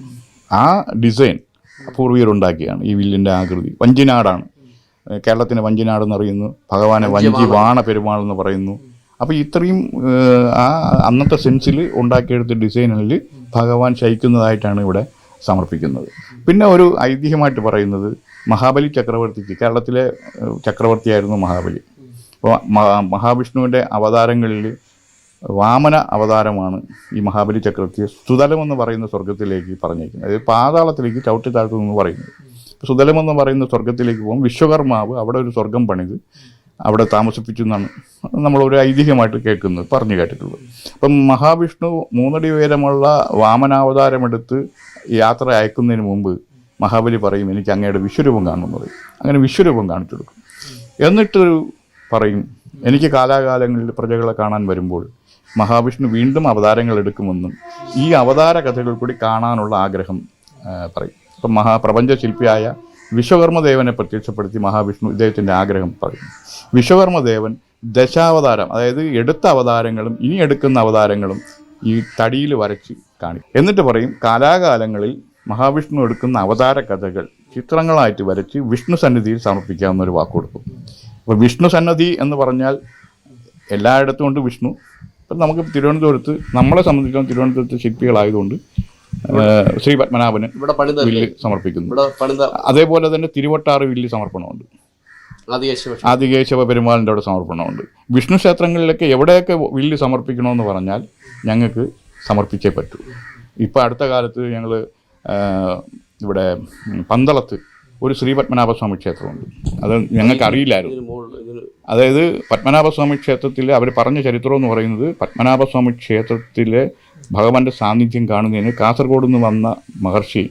ആ ഡിസൈൻ പൂർവികരുണ്ടാക്കിയാണ് ഈ വില്ലിന്റെ ആകൃതി. വഞ്ചിനാടാണ്. കേരളത്തിന് വഞ്ചിനാട് എന്നറിയുന്നു. ഭഗവാനെ വഞ്ചി വാണ പെരുമാൾ എന്ന് പറയുന്നു. അപ്പോൾ ഇത്രയും ആ അന്നത്തെ സെൻസിൽ ഉണ്ടാക്കിയെടുത്ത ഡിസൈനിൽ ഭഗവാൻ ശയിക്കുന്നതായിട്ടാണ് ഇവിടെ സമർപ്പിക്കുന്നത്. പിന്നെ ഒരു ഐതിഹ്യമായിട്ട് പറയുന്നത് മഹാബലി ചക്രവർത്തിക്ക് കേരളത്തിലെ ചക്രവർത്തിയായിരുന്നു മഹാബലി. അപ്പോൾ മഹാവിഷ്ണുവിന്റെ അവതാരങ്ങളിൽ വാമന അവതാരമാണ് ഈ മഹാബലി ചക്രവർത്തിയെ സുതലം എന്ന് പറയുന്ന സ്വർഗത്തിലേക്ക് പറഞ്ഞേക്കുന്നത് അതായത് പാതാളത്തിലേക്ക് ചവിട്ടി താഴ്ത്തു എന്ന് പറയുന്നത്. സുതലം എന്ന് പറയുന്ന സ്വർഗത്തിലേക്ക് പോകും വിശ്വകർമാവ് അവിടെ ഒരു സ്വർഗം പണിത് അവിടെ താമസിപ്പിച്ചു എന്നാണ് നമ്മളൊരു ഐതിഹ്യമായിട്ട് കേൾക്കുന്നത് പറഞ്ഞു കേട്ടിട്ടുള്ളത്. അപ്പം മഹാവിഷ്ണു മൂന്നടി ഉയരമുള്ള വാമനാവതാരമെടുത്ത് യാത്ര അയക്കുന്നതിന് മുമ്പ് മഹാബലി പറയും എനിക്ക് അങ്ങയുടെ വിശ്വരൂപം കാണുമെന്ന് പറയും അങ്ങനെ വിശ്വരൂപം കാണിച്ചു കൊടുക്കും. എന്നിട്ടൊരു പറയും. എനിക്ക് കാലാകാലങ്ങളിൽ പ്രജകളെ കാണാൻ വരുമ്പോൾ മഹാവിഷ്ണു വീണ്ടും അവതാരങ്ങൾ എടുക്കുമെന്നും ഈ അവതാര കഥകൾ കൂടി കാണാനുള്ള ആഗ്രഹം പറയും. ഇപ്പം മഹാപ്രപഞ്ച ശില്പിയായ വിശ്വകർമ്മദേവനെ പ്രത്യക്ഷപ്പെടുത്തി മഹാവിഷ്ണു ഇദ്ദേഹത്തിന്റെ ആഗ്രഹം പറയും. വിശ്വകർമ്മദേവൻ ദശാവതാരം അതായത് എടുത്ത അവതാരങ്ങളും ഇനി എടുക്കുന്ന അവതാരങ്ങളും ഈ തടിയിൽ വരച്ച് കാണിക്കും. എന്നിട്ട് പറയും കാലാകാലങ്ങളിൽ മഹാവിഷ്ണു എടുക്കുന്ന അവതാര കഥകൾ ചിത്രങ്ങളായിട്ട് വരച്ച് വിഷ്ണു സന്നിധിയിൽ സമർപ്പിക്കാവുന്ന ഒരു വാക്ക് കൊടുക്കും അപ്പോൾ വിഷ്ണു സന്നദ്ധി എന്ന് പറഞ്ഞാൽ എല്ലായിടത്തും ഉണ്ട് വിഷ്ണു. ഇപ്പം നമുക്ക് തിരുവനന്തപുരത്ത് നമ്മളെ സംബന്ധിച്ചിടത്തോളം തിരുവനന്തപുരത്ത് ശില്പികളായതുകൊണ്ട് ശ്രീ പത്മനാഭന് ഇവിടെ പണിത വില്ല് സമർപ്പിക്കുന്നു. അതേപോലെ തന്നെ തിരുവട്ടാറ് വില്ല് സമർപ്പണമുണ്ട്. ആദികേശവ പെരുമാളിന്റെ അവിടെ സമർപ്പണമുണ്ട്. വിഷ്ണു ക്ഷേത്രങ്ങളിലൊക്കെ എവിടെയൊക്കെ വില്ല് സമർപ്പിക്കണമെന്ന് പറഞ്ഞാൽ ഞങ്ങൾക്ക് സമർപ്പിച്ചേ പറ്റൂ. ഇപ്പോൾ അടുത്ത കാലത്ത് ഞങ്ങൾ ഇവിടെ പന്തളത്ത് ഒരു ശ്രീ പത്മനാഭസ്വാമി ക്ഷേത്രമുണ്ട്. അത് ഞങ്ങൾക്ക് അറിയില്ലായിരുന്നു അതായത് പത്മനാഭസ്വാമി ക്ഷേത്രത്തിൽ അവർ പറഞ്ഞ ചരിത്രം എന്ന് പറയുന്നത് പത്മനാഭസ്വാമി ക്ഷേത്രത്തിലെ ഭഗവാന്റെ സാന്നിധ്യം കാണുന്നതിന് കാസർഗോഡ് നിന്ന് വന്ന മഹർഷി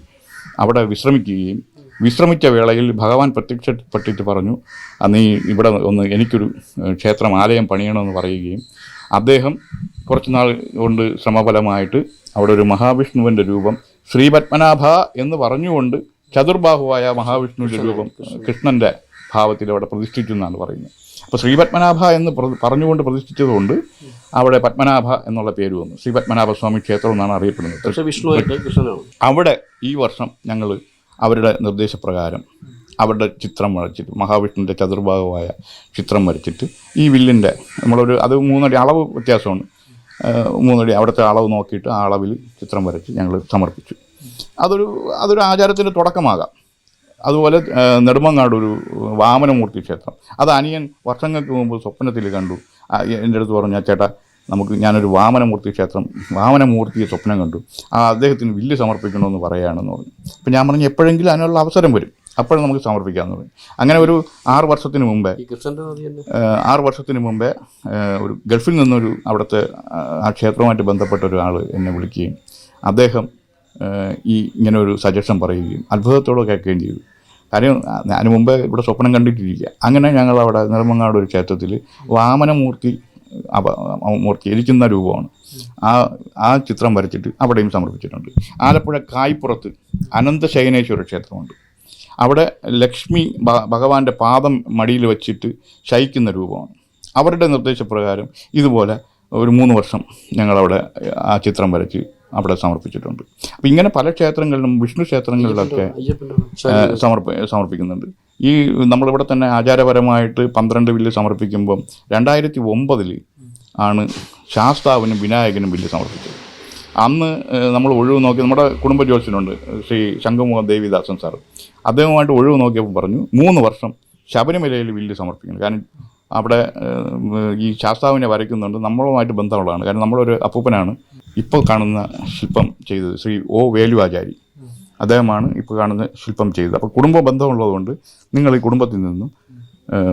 അവിടെ വിശ്രമിക്കുകയും വിശ്രമിച്ച വേളയിൽ ഭഗവാൻ പ്രത്യക്ഷപ്പെട്ടിട്ട് പറഞ്ഞു "ആ, നീ ഇവിടെ ഒന്ന് എനിക്കൊരു ക്ഷേത്രം ആലയം പണിയണമെന്ന് പറയുകയും അദ്ദേഹം കുറച്ച് നാൾ കൊണ്ട് ശ്രമഫലമായിട്ട് അവിടെ ഒരു മഹാവിഷ്ണുവിന്റെ രൂപം ശ്രീപത്മനാഭ എന്ന് പറഞ്ഞുകൊണ്ട് ചതുർബാഹുവായ മഹാവിഷ്ണുവിന്റെ രൂപം കൃഷ്ണന്റെ ഭാവത്തിൽ അവിടെ പ്രതിഷ്ഠിച്ചു എന്നാണ് പറയുന്നത്. അപ്പോൾ ശ്രീ പത്മനാഭ എന്ന് പറഞ്ഞുകൊണ്ട് പ്രതിഷ്ഠിച്ചതുകൊണ്ട് അവിടെ പത്മനാഭ എന്നുള്ള പേര് വന്നു. ശ്രീ പത്മനാഭ സ്വാമി ക്ഷേത്രം എന്നാണ് അറിയപ്പെടുന്നത്. അവിടെ ഈ വർഷം ഞങ്ങൾ അവരുടെ നിർദ്ദേശപ്രകാരം അവരുടെ ചിത്രം വരച്ചിട്ട് മഹാവിഷ്ണുവിന്റെ ചതുർഭാഗമായ ചിത്രം വരച്ചിട്ട് ഈ വില്ലിന്റെ നമ്മളൊരു അത് മൂന്നടി അളവ് വ്യത്യാസമാണ്. മൂന്നടി അവിടുത്തെ അളവ് നോക്കിയിട്ട് ആ അളവിൽ ചിത്രം വരച്ച് ഞങ്ങൾ സമർപ്പിച്ചു. അതൊരു അതൊരു ആചാരത്തിന്റെ തുടക്കമാകാം. അതുപോലെ നെടുമങ്ങാട് ഒരു വാമനമൂർത്തി ക്ഷേത്രം. അത് അനിയൻ വർഷങ്ങൾക്ക് മുമ്പ് സ്വപ്നത്തിൽ കണ്ടു. എന്റെ അടുത്ത് പറഞ്ഞു ചേട്ടാ നമുക്ക് ഞാനൊരു വാമനമൂർത്തി ക്ഷേത്രം വാമനമൂർത്തിയെ സ്വപ്നം കണ്ടു. ആ അദ്ദേഹത്തിന് വില്ല് സമർപ്പിക്കണമെന്ന് പറയുകയാണെന്ന് പറഞ്ഞു. അപ്പം ഞാൻ പറഞ്ഞു എപ്പോഴെങ്കിലും അതിനുള്ള അവസരം വരും. അപ്പോഴും നമുക്ക് സമർപ്പിക്കാമെന്ന് പറഞ്ഞു. അങ്ങനെ ഒരു ആറ് വർഷത്തിന് മുമ്പേ ആറ് വർഷത്തിന് മുമ്പേ ഒരു ഗൾഫിൽ നിന്നൊരു അവിടുത്തെ ആ, ക്ഷേത്രവുമായിട്ട് ബന്ധപ്പെട്ട ഒരാൾ എന്നെ വിളിക്കുകയും അദ്ദേഹം ഈ ഇങ്ങനെ ഒരു സജഷൻ പറയുകയും അത്ഭുതത്തോടെ കേൾക്കുകയും ചെയ്തു. കാര്യം ഞാൻ മുമ്പേ ഇവിടെ സ്വപ്നം കണ്ടിട്ടിരിക്കുക അങ്ങനെ ഞങ്ങൾ അവിടെ നിർമ്മങ്ങാട് ഒരു ക്ഷേത്രത്തിൽ വാമനമൂർത്തി മൂർത്തി ഇരിക്കുന്ന രൂപമാണ്. ആ ആ ചിത്രം വരച്ചിട്ട് അവിടെയും സമർപ്പിച്ചിട്ടുണ്ട്. ആലപ്പുഴ കായ്പുറത്ത് അനന്തശയനേശ്വര ക്ഷേത്രമുണ്ട്. അവിടെ ലക്ഷ്മി ഭഗവാന്റെ പാദം മടിയിൽ വെച്ചിട്ട് ശയിക്കുന്ന രൂപമാണ്. അവരുടെ നിർദ്ദേശപ്രകാരം ഇതുപോലെ ഒരു മൂന്ന് വർഷം ഞങ്ങളവിടെ ആ ചിത്രം വരച്ച് അവിടെ സമർപ്പിച്ചിട്ടുണ്ട്. അപ്പം ഇങ്ങനെ പല ക്ഷേത്രങ്ങളിലും വിഷ്ണു ക്ഷേത്രങ്ങളിലൊക്കെ സമർപ്പ സമർപ്പിക്കുന്നുണ്ട്. ഈ നമ്മളിവിടെ തന്നെ ആചാരപരമായിട്ട് പന്ത്രണ്ട് ബില്ല് സമർപ്പിക്കുമ്പം രണ്ടായിരത്തി ഒമ്പതിൽ ആണ് ശാസ്താവിനും വിനായകനും ബില്ല് സമർപ്പിച്ചത്. അന്ന് നമ്മൾ ഒഴിവ് നോക്കി നമ്മുടെ കുടുംബ ജോത്സ്യനുണ്ട് ശ്രീ ശംഖുമുഖ ദേവിദാസൻ സാർ അദ്ദേഹവുമായിട്ട് ഒഴിവ് നോക്കിയപ്പോൾ പറഞ്ഞു മൂന്ന് വർഷം ശബരിമലയിൽ ബില്ല് സമർപ്പിക്കണം. കാരണം അവിടെ ഈ ശാസ്താവിനെ വരയ്ക്കുന്നുണ്ട്. നമ്മളുമായിട്ട് ബന്ധമുള്ളതാണ്. കാരണം നമ്മളൊരു അപ്പൂപ്പനാണ്. ഇപ്പോൾ കാണുന്ന ശില്പം ചെയ്തത് ശ്രീ ഒ വേലുവാചാരി. അദ്ദേഹമാണ് ഇപ്പോൾ കാണുന്ന ശില്പം ചെയ്തത്. അപ്പോൾ കുടുംബ ബന്ധമുള്ളതുകൊണ്ട് നിങ്ങൾ ഈ കുടുംബത്തിൽ നിന്നും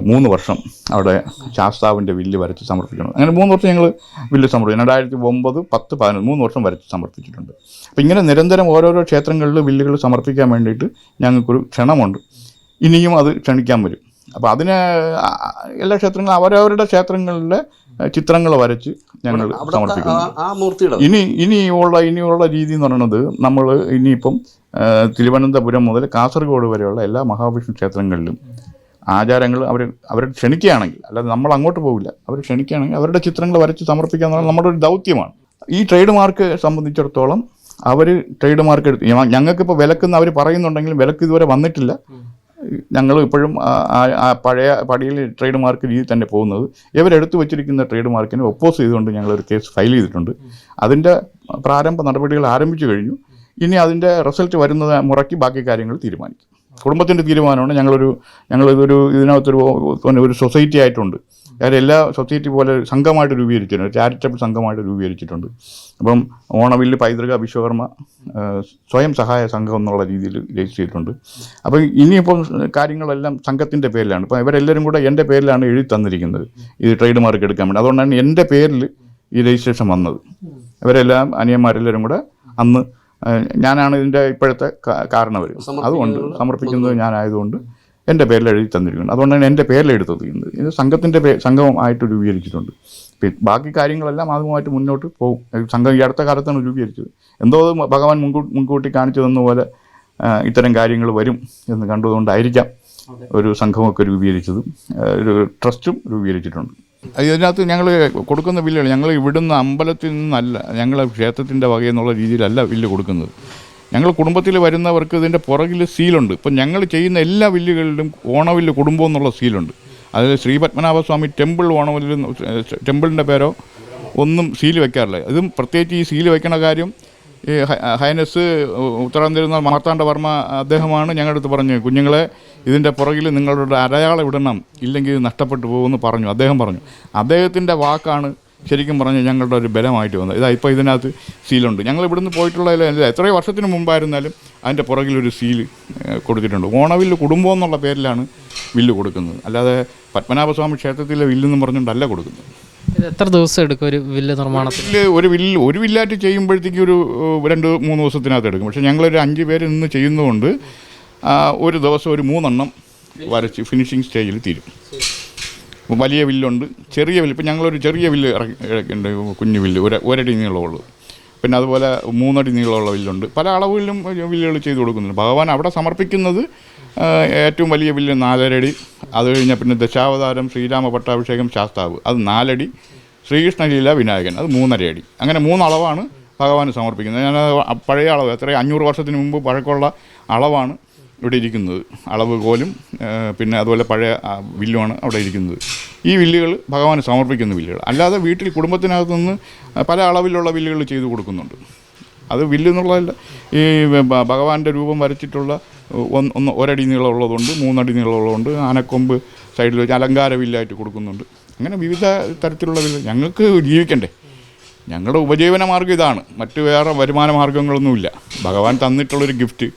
മൂന്ന് വർഷം അവിടെ ശാസ്താവിന്റെ വില്ല് വരച്ച് സമർപ്പിക്കണം. അങ്ങനെ മൂന്ന് വർഷം ഞങ്ങൾ വില്ല് സമർപ്പിച്ചു. രണ്ടായിരത്തി ഒമ്പത് പത്ത് പതിനൊന്ന് മൂന്ന് വർഷം വരച്ച് സമർപ്പിച്ചിട്ടുണ്ട്. അപ്പോൾ ഇങ്ങനെ നിരന്തരം ഓരോരോ ക്ഷേത്രങ്ങളിൽ വില്ലുകൾ സമർപ്പിക്കാൻ വേണ്ടിയിട്ട് ഞങ്ങൾക്കൊരു ക്ഷണമുണ്ട്. ഇനിയും അത് ക്ഷണിക്കാൻ വരും. അപ്പോൾ അതിന് എല്ലാ ക്ഷേത്രങ്ങളും അവരവരുടെ ക്ഷേത്രങ്ങളിലെ ചിത്രങ്ങൾ വരച്ച് ഞങ്ങൾ സമർപ്പിക്കുന്നു. ഇനി ഇനിയുള്ള ഇനിയുള്ള രീതി എന്ന് പറയുന്നത് നമ്മൾ ഇനിയിപ്പം തിരുവനന്തപുരം മുതൽ കാസർഗോഡ് വരെയുള്ള എല്ലാ മഹാവിഷ്ണു ക്ഷേത്രങ്ങളിലും ആചാരങ്ങൾ അവർ അവർ ക്ഷണിക്കുകയാണെങ്കിൽ അല്ലാതെ നമ്മൾ അങ്ങോട്ട് പോകില്ല അവർ ക്ഷണിക്കുകയാണെങ്കിൽ അവരുടെ ചിത്രങ്ങൾ വരച്ച് സമർപ്പിക്കുക എന്ന് പറഞ്ഞാൽ നമ്മുടെ ഒരു ദൗത്യമാണ്. ഈ ട്രേഡ് മാർക്ക് സംബന്ധിച്ചിടത്തോളം അവർ ട്രേഡ് മാർക്ക് എടുത്ത് ഞങ്ങൾക്കിപ്പോൾ വിലക്കെന്ന് അവർ പറയുന്നുണ്ടെങ്കിലും വിലക്ക് ഇതുവരെ വന്നിട്ടില്ല. ഞങ്ങൾ ഇപ്പോഴും പഴയ പടിയിൽ ട്രേഡ് മാർക്ക് രീതി തന്നെ പോകുന്നത്. ഇവരെടുത്തു വച്ചിരിക്കുന്ന ട്രേഡ് മാർക്കിനെ ഒപ്പോസ് ചെയ്തുകൊണ്ട് ഞങ്ങളൊരു കേസ് ഫയൽ ചെയ്തിട്ടുണ്ട്. അതിന്റെ പ്രാരംഭ നടപടികൾ ആരംഭിച്ചു കഴിഞ്ഞു. ഇനി അതിന്റെ റിസൾട്ട് വരുന്നത് മുറയ്ക്ക് ബാക്കി കാര്യങ്ങൾ തീരുമാനിക്കും. കുടുംബത്തിന്റെ തീരുമാനമാണ് ഞങ്ങളൊരു ഞങ്ങളിതൊരു ഇതിനകത്തൊരു ഒരു സൊസൈറ്റി ആയിട്ടുണ്ട്. കാര്യം എല്ലാ സൊസൈറ്റി പോലെ സംഘമായിട്ട് രൂപീകരിച്ചിട്ടുണ്ട്. ചാരിറ്റബിൾ സംഘമായിട്ട് രൂപീകരിച്ചിട്ടുണ്ട്. അപ്പം ഓണവില്ല് പൈതൃക വിശ്വകർമ്മ സ്വയം സഹായ സംഘം എന്നുള്ള രീതിയിൽ രജിസ്റ്റർ ചെയ്തിട്ടുണ്ട് അപ്പോൾ ഇനിയിപ്പം കാര്യങ്ങളെല്ലാം സംഘത്തിന്റെ പേരിലാണ്. ഇപ്പം ഇവരെല്ലാവരും കൂടെ എന്റെ പേരിലാണ് എഴുതി തന്നിരിക്കുന്നത് ഇത് ട്രേഡ് മാർക്ക് എടുക്കാൻ വേണ്ടി. അതുകൊണ്ടാണ് എന്റെ പേരിൽ ഈ രജിസ്ട്രേഷൻ വന്നത്. ഇവരെല്ലാം അനിയന്മാരെല്ലാവരും കൂടെ അന്ന് ഞാനാണ് ഇതിന്റെ ഇപ്പോഴത്തെ കാരണവർ അതുകൊണ്ട് സമർപ്പിക്കുന്നത് ഞാനായതുകൊണ്ട് എന്റെ പേരിൽ എഴുതി തന്നിരിക്കുന്നത് അതുകൊണ്ടാണ് എന്റെ പേരിൽ എടുത്തു തീരുന്നത് ഇത് സംഘത്തിന്റെ പേ സംഘമായിട്ട് രൂപീകരിച്ചിട്ടുണ്ട്. ബാക്കി കാര്യങ്ങളെല്ലാം അതുമായിട്ട് മുന്നോട്ട് പോകും. സംഘം ഈ അടുത്ത കാലത്താണ് രൂപീകരിച്ചത്. എന്തോ ഭഗവാൻ മുൻകൂട്ടി മുൻകൂട്ടി കാണിച്ചു തന്ന പോലെ ഇത്തരം കാര്യങ്ങൾ വരും എന്ന് കണ്ടതുകൊണ്ടായിരിക്കാം ഒരു സംഘമൊക്കെ രൂപീകരിച്ചതും. ഒരു ട്രസ്റ്റും രൂപീകരിച്ചിട്ടുണ്ട്. ഇതിനകത്ത് ഞങ്ങൾ കൊടുക്കുന്ന ബില്ലുകൾ ഞങ്ങൾ ഇവിടുന്ന് അമ്പലത്തിൽ നിന്നല്ല ഞങ്ങൾ ക്ഷേത്രത്തിന്റെ വകയെന്നുള്ള രീതിയിലല്ല ബില്ല് കൊടുക്കുന്നത്. ഞങ്ങൾ കുടുംബത്തിൽ വരുന്നവർക്ക് ഇതിന്റെ പുറകിൽ സീലുണ്ട്. ഇപ്പം ഞങ്ങൾ ചെയ്യുന്ന എല്ലാ വില്ലുകളിലും ഓണവില്ല് കുടുംബം എന്നുള്ള സീലുണ്ട്. അതിൽ ശ്രീ പത്മനാഭസ്വാമി ടെമ്പിൾ ഓണവില്ല് ടെമ്പിളിന്റെ പേരോ ഒന്നും സീൽ വയ്ക്കാറില്ല ഇതും പ്രത്യേകിച്ച് ഈ സീൽ വയ്ക്കണ കാര്യം ഈ ഹൈനസ് ഉത്തരാന്തരുന്ന മാർത്താണ്ഡവർമ്മ അദ്ദേഹമാണ് ഞങ്ങളുടെ അടുത്ത് പറഞ്ഞത്. കുഞ്ഞുങ്ങളെ ഇതിന്റെ പുറകിൽ നിങ്ങളുടെ അടയാളം ഇടണം. ഇല്ലെങ്കിൽ ഇത് നഷ്ടപ്പെട്ടു പോകുമെന്ന് പറഞ്ഞു. അദ്ദേഹം പറഞ്ഞു. അദ്ദേഹത്തിന്റെ വാക്കാണ് ശരിക്കും പറഞ്ഞാൽ ഞങ്ങളുടെ ഒരു ബലമായിട്ട് വന്നത്. ഇതാ ഇപ്പോൾ ഇതിനകത്ത് സീലുണ്ട്. ഞങ്ങൾ ഇവിടുന്ന് പോയിട്ടുള്ള എത്രയോ വർഷത്തിന് മുമ്പായിരുന്നാലും അതിന്റെ പുറകിലൊരു സീൽ കൊടുത്തിട്ടുണ്ട്. ഓണവില്ല് കുടുംബം എന്നുള്ള പേരിലാണ് വില്ല് കൊടുക്കുന്നത്. അല്ലാതെ പത്മനാഭസ്വാമി ക്ഷേത്രത്തിലെ വില്ലെന്ന് പറഞ്ഞുകൊണ്ടല്ല കൊടുക്കുന്നത്. എത്ര ദിവസം എടുക്കും ഒരു വില്ല് നിർമ്മാണത്തിൽ ഒരു വില്ല് ഒരു വില്ലായിട്ട് ചെയ്യുമ്പോഴത്തേക്ക് ഒരു രണ്ട് മൂന്ന് ദിവസത്തിനകത്ത് എടുക്കും. പക്ഷേ ഞങ്ങളൊരു അഞ്ച് പേര് നിന്ന് ചെയ്യുന്നതുകൊണ്ട് ഒരു ദിവസം ഒരു മൂന്നെണ്ണം വരച്ച് ഫിനിഷിങ് സ്റ്റേജിൽ തീരും. വലിയ വില്ലുണ്ട്. ചെറിയ വില്ല്. ഇപ്പം ഞങ്ങളൊരു ചെറിയ വില്ല് ഇറക്കിണ്ട് കുഞ്ഞു വില്ല്. ഒരു ഒരടി നീളമുള്ളൂ പിന്നെ അതുപോലെ മൂന്നടി നീളമുള്ള വില്ലുണ്ട്. പല അളവിലും വില്ലുകൾ ചെയ്തു കൊടുക്കുന്നുണ്ട്. ഭഗവാൻ അവിടെ സമർപ്പിക്കുന്നത് ഏറ്റവും വലിയ വില്ല് നാലരടി. അത് കഴിഞ്ഞാൽ പിന്നെ ദശാവതാരം ശ്രീരാമ പട്ടാഭിഷേകം ശാസ്താവ്. അത് നാലടി. ശ്രീകൃഷ്ണലീല വിനായകൻ. അത് മൂന്നര അടി അങ്ങനെ മൂന്നളവാണ് ഭഗവാന് സമർപ്പിക്കുന്നത്. ഞാൻ പഴയ അളവ്. എത്ര അഞ്ഞൂറ് വർഷത്തിന് മുമ്പ് പഴക്കമുള്ള അളവാണ്. ഇവിടെ ഇരിക്കുന്നത്. അളവ് കോലും പിന്നെ അതുപോലെ പഴയ വില്ലുമാണ് അവിടെ ഇരിക്കുന്നത്. ഈ വില്ലുകൾ ഭഗവാന് സമർപ്പിക്കുന്ന വില്ലുകൾ. അല്ലാതെ വീട്ടിൽ കുടുംബത്തിനകത്ത് നിന്ന് പല അളവിലുള്ള വില്ലുകൾ ചെയ്തു കൊടുക്കുന്നുണ്ട്. അത് വില്ല് എന്നുള്ളതല്ല ഈ ഭഗവാന്റെ രൂപം വരച്ചിട്ടുള്ള ഒന്ന് ഒന്ന് ഒരടി നീളമുള്ളതുണ്ട് മൂന്നടി നീളമുള്ളതുണ്ട് ആനക്കൊമ്പ് സൈഡിൽ വെച്ച് അലങ്കാര വില്ലായിട്ട് കൊടുക്കുന്നുണ്ട്. അങ്ങനെ വിവിധ തരത്തിലുള്ള വില്ല്. ഞങ്ങൾക്ക് ജീവിക്കണ്ടേ? ഞങ്ങളുടെ ഉപജീവന മാർഗം ഇതാണ്. മറ്റു വേറെ വരുമാന മാർഗങ്ങളൊന്നുമില്ല. ഭഗവാൻ തന്നിട്ടുള്ളൊരു ഗിഫ്റ്റ്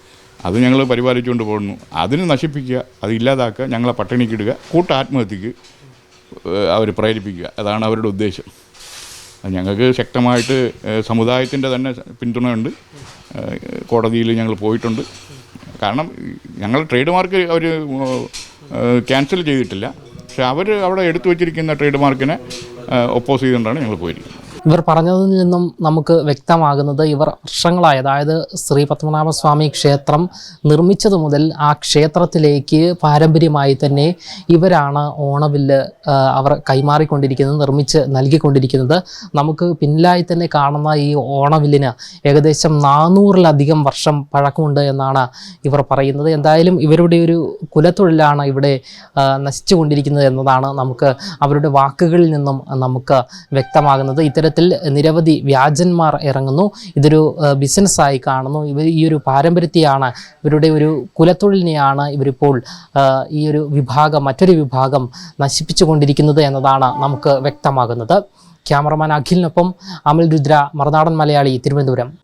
അത് ഞങ്ങൾ പരിപാലിച്ചുകൊണ്ട് പോകുന്നു. അതിന് നശിപ്പിക്കുക അത് ഇല്ലാതാക്കുക ഞങ്ങളെ പട്ടിണിക്കിടുക കൂട്ട ആത്മഹത്യക്ക് അവർ പ്രേരിപ്പിക്കുക. അതാണ് അവരുടെ ഉദ്ദേശം. ഞങ്ങൾക്ക് ശക്തമായിട്ട് സമുദായത്തിന്റെ തന്നെ പിന്തുണയുണ്ട്. കോടതിയിൽ ഞങ്ങൾ പോയിട്ടുണ്ട്. കാരണം ഞങ്ങൾ ട്രേഡ് മാർക്ക് അവർ ക്യാൻസൽ ചെയ്തിട്ടില്ല. പക്ഷെ അവർ അവിടെ എടുത്തു വച്ചിരിക്കുന്ന ട്രേഡ് മാർക്കിനെ ഒപ്പോസ് ചെയ്തുകൊണ്ടാണ് ഞങ്ങൾ പോയിരിക്കുന്നത്. ഇവർ പറഞ്ഞതിൽ നിന്നും നമുക്ക് വ്യക്തമാകുന്നത് ഇവർ വർഷങ്ങളായി അതായത് ശ്രീ പത്മനാഭസ്വാമി ക്ഷേത്രം നിർമ്മിച്ചത് മുതൽ ആ ക്ഷേത്രത്തിലേക്ക് പാരമ്പര്യമായി തന്നെ ഇവരാണ് ഓണവില്ല് അവർ കൈമാറിക്കൊണ്ടിരിക്കുന്നത് നിർമ്മിച്ച് നൽകിക്കൊണ്ടിരിക്കുന്നത്. നമുക്ക് പിന്നിലായി തന്നെ കാണുന്ന ഈ ഓണവില്ലിന് ഏകദേശം നാനൂറിലധികം വർഷം പഴക്കമുണ്ട് എന്നാണ് ഇവർ പറയുന്നത്. എന്തായാലും ഇവരുടെ ഒരു കുലത്തൊഴിലാണ് ഇവിടെ നശിച്ചുകൊണ്ടിരിക്കുന്നത് എന്നതാണ് നമുക്ക് അവരുടെ വാക്കുകളിൽ നിന്നും നമുക്ക് വ്യക്തമാകുന്നത്. ഇത്തരത്തിൽ നിരവധി വ്യാജന്മാർ ഇറങ്ങുന്നു. ഇതൊരു ബിസിനസ്സായി കാണുന്നു. ഇവർ ഈ ഒരു പാരമ്പര്യത്തെയാണ് ഇവരുടെ ഒരു കുലത്തൊഴിലിനെയാണ് ഇവരിപ്പോൾ ഈ ഒരു വിഭാഗം മറ്റൊരു വിഭാഗം നശിപ്പിച്ചു കൊണ്ടിരിക്കുന്നത് എന്നതാണ് നമുക്ക് വ്യക്തമാകുന്നത്. ക്യാമറമാൻ അഖിലിനൊപ്പം അമൽ രുദ്ര മറുനാടൻ മലയാളി തിരുവനന്തപുരം.